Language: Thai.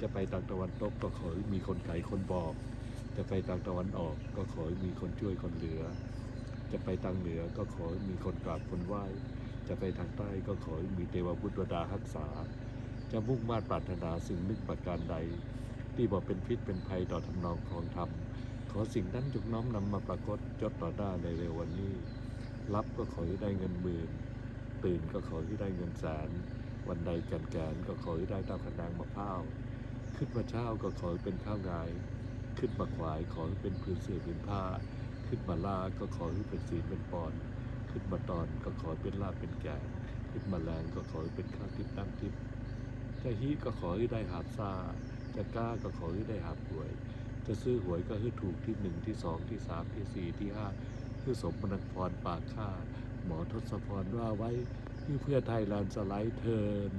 จะไปทางตะวันตกก็ขอให้มีคนไขคนบอก จะไปทางตะวันออกก็ขอให้มีคนช่วยคนเหลือ จะไปทางเหนือก็ขอให้มีคนกราบคนไหว้ จะไปทางใต้ก็ขอให้มีเทวบุตรดารักษา จะมุ่งมา่ปรารถนาสิ่งนึ่งประการใด ที่บอกเป็นพิษเป็นภัยต่อทำนองของธรรมขอสิ่งนั้นจงน้อมนำมาปรากฏจดต่อหน้าในเร็ววันนี้ รับก็ขอให้ได้เงินหมื่นตื่นก็ขอให้ได้เงินแสนวันใดแก่นแกนก็ขอให้ได้ตามขนางมะพร้าว ขึ้นมาเช้าก็ขอให้เป็นข้าวงาย ขึ้นมาขวายขอให้เป็นผืนเสื่อผืนผ้า ขึ้นมาลาก็ขอให้เป็นศีลเป็นปอน ขึ้นมาตอนก็ขอให้เป็นลาบเป็นแก่ ขึ้นมาแรงก็ขอให้เป็นข้าวทิพย์น้ำทิพย์จะฮีก็ขอให้ได้หาบซ่าจะกล้าก็ขอให้ได้หาบหวย จะซื้อหวยก็ให้ถูกที่หนึ่งที่สองที่สามที่สี่ที่ห้าคือสมบนักพรปากข้าหมอทศพรว่าไว้เพื่อไทยแลนด์สไลด์เทิร์น